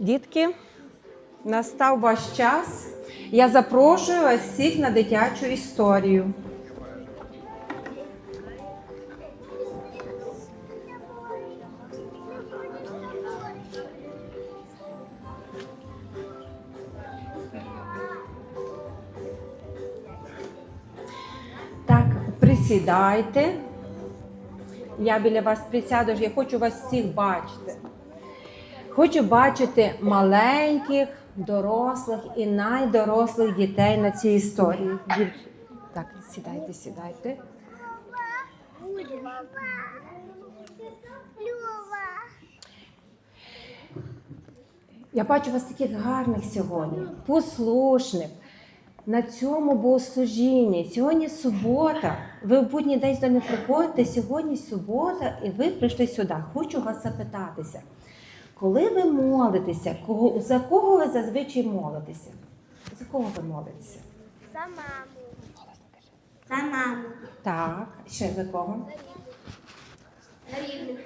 Дітки, настав ваш час. Я запрошую вас всіх на дитячу історію. Так, присідайте. Я біля вас присяду, я хочу вас всіх бачити. Хочу бачити маленьких, дорослих і найдорослих дітей на цій історії. Так, сідайте, сідайте. Я бачу вас таких гарних сьогодні, послушних. На цьому богослужінні. Сьогодні субота. Ви в будній день до не приходите. Сьогодні субота, і ви прийшли сюди. Хочу вас запитатися. Коли ви молитеся, кого, за кого ви зазвичай молитеся? За кого ви молитеся? За маму. За маму. Так, ще за кого? За рівних.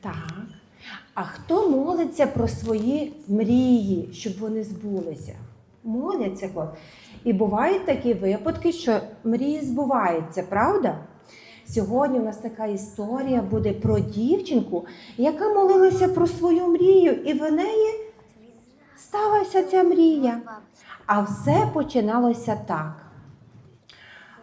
Так. А хто молиться про свої мрії, щоб вони збулися? Моляться. І бувають такі випадки, що мрії збуваються, правда? Сьогодні у нас така історія буде про дівчинку, яка молилася про свою мрію, і в неї сталася ця мрія. А все починалося так.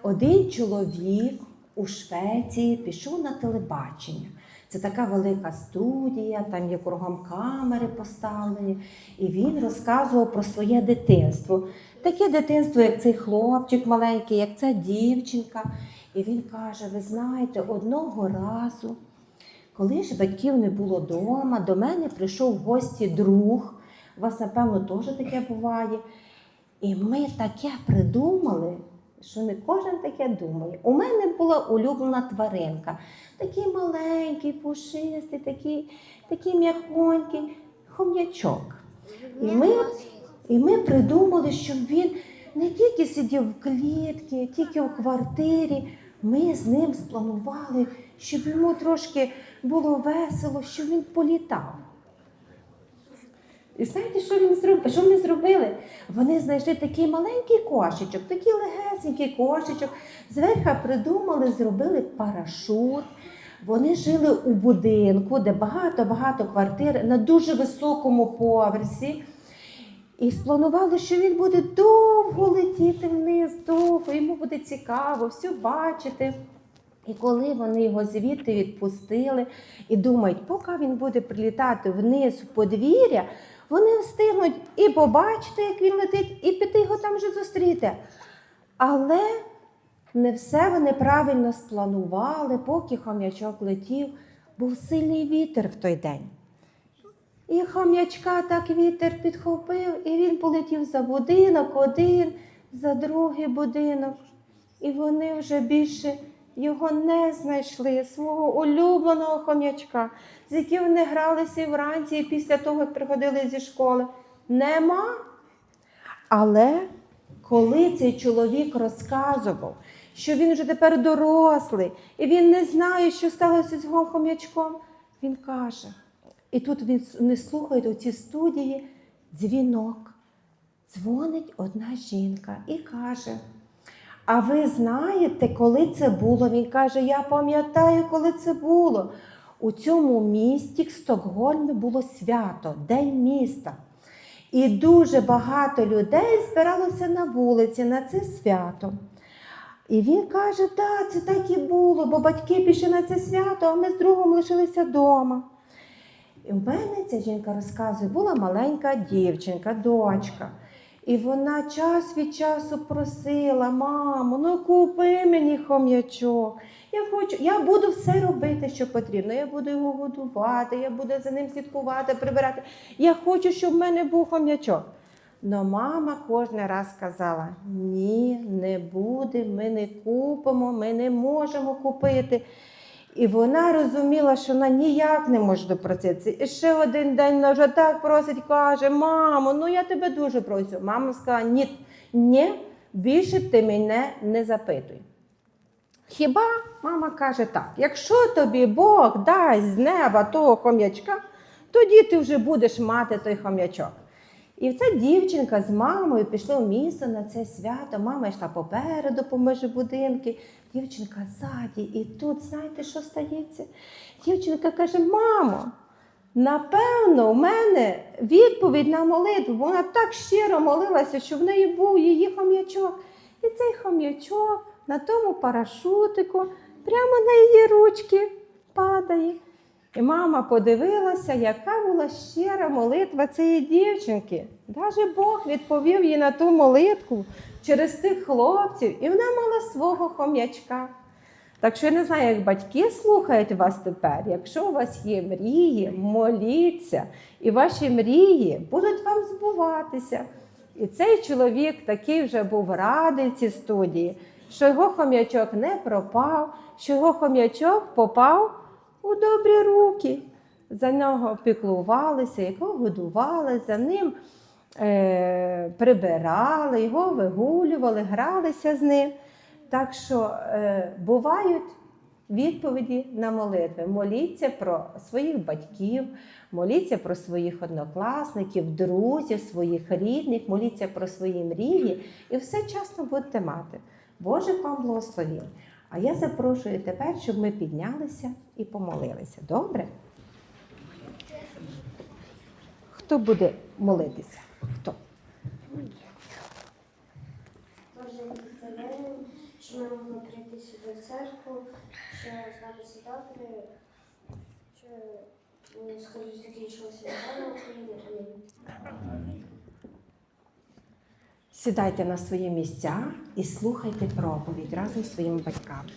Один чоловік у Швеції пішов на телебачення. Це така велика студія, там є кругом камери поставлені. І він розказував про своє дитинство. Таке дитинство, як цей хлопчик маленький, як ця дівчинка. І він каже: ви знаєте, одного разу, коли ж батьків не було вдома, до мене прийшов в гості друг. У вас, напевно, теж таке буває. І ми таке придумали, що не кожен таке думає. У мене була улюблена тваринка, такий маленький, пушистий, такий, такий м'яконький хом'ячок. І ми, і ми придумали, щоб він не тільки сидів в клітці, тільки в квартирі. Ми з ним спланували, щоб йому трошки було весело, щоб він політав. І знаєте, що він зробив? Що вони зробили? Вони знайшли такий маленький кошечок, такий легесенький кошечок. Зверху придумали, зробили парашут. Вони жили у будинку, де багато-багато квартир на дуже високому поверсі. І спланували, що він буде довго летіти буде цікаво все бачити. І коли вони його звідти відпустили і думають, поки він буде прилітати вниз в подвір'я, вони встигнуть і побачити, як він летить, і піти його там вже зустріти. Але не все вони правильно спланували, поки хом'ячок летів, був сильний вітер в той день. І хом'ячка так вітер підхопив, і він полетів за будинок один, за другий будинок. І вони вже більше його не знайшли, свого улюбленого хом'ячка, з яким вони гралися і вранці, і після того, як приходили зі школи. Нема. Але коли цей чоловік розказував, що він вже тепер дорослий, і він не знає, що сталося з його хом'ячком, він каже. І тут він не слухає у цій студії дзвінок. Дзвонить одна жінка і каже: А ви знаєте, коли це було? Він каже: Я пам'ятаю, коли це було. У цьому місті в Стокгольмі було свято, День міста. І дуже багато людей збиралося на вулиці на це свято. І він каже: так, це так і було, бо батьки пішли на це свято, а ми з другом лишилися вдома. І в мене ця жінка розказує, була маленька дівчинка, дочка. І вона час від часу просила, мамо, ну купи мені хом'ячок. Я хочу, я буду все робити, що потрібно. Я буду його годувати, я буду за ним слідкувати, прибирати. Я хочу, щоб в мене був хом'ячок. Но мама кожен раз казала: ні, не буде, ми не купимо, ми не можемо купити. І вона розуміла, що вона ніяк не може допроситися. І ще один день вона вже так просить, каже: Мамо, ну я тебе дуже прошу. Мама сказала, ні, ні, більше ти мене не запитуй. Хіба мама каже так: якщо тобі Бог дасть з неба того хом'ячка, тоді ти вже будеш мати той хом'ячок. І ця дівчинка з мамою пішли в місто на це свято. Мама йшла попереду, поміж будинки, дівчинка ззаді. І тут, знаєте, що стається? Дівчинка каже: Мамо, напевно, у мене відповідь на молитву. Вона так щиро молилася, що в неї був її хом'ячок. І цей хом'ячок на тому парашутику прямо на її ручки падає. І мама подивилася, яка була щира молитва цієї дівчинки. Даже Бог відповів їй на ту молитву через тих хлопців, і вона мала свого хом'ячка. Так що я не знаю, як батьки слухають вас тепер. Якщо у вас є мрії, моліться, і ваші мрії будуть вам збуватися. І цей чоловік такий вже був радий цій студії, що його хом'ячок не пропав, що його хом'ячок попав у добрі руки. За нього піклувалися, його годували, за ним е, прибирали, його вигулювали, гралися з ним. Так що е, бувають відповіді на молитви. Моліться про своїх батьків, моліться про своїх однокласників, друзів, своїх рідних, моліться про свої мрії і все часно будете мати. Боже вам благословінь. А я запрошую тепер, щоб ми піднялися і помолилися. Добре? Хто буде молитися? Хто? Що ми могли прийти сюди в церкву, що зараз добре, що скоро закінчилося війна в Україні. Сідайте на свої місця і слухайте проповідь разом зі своїми батьками.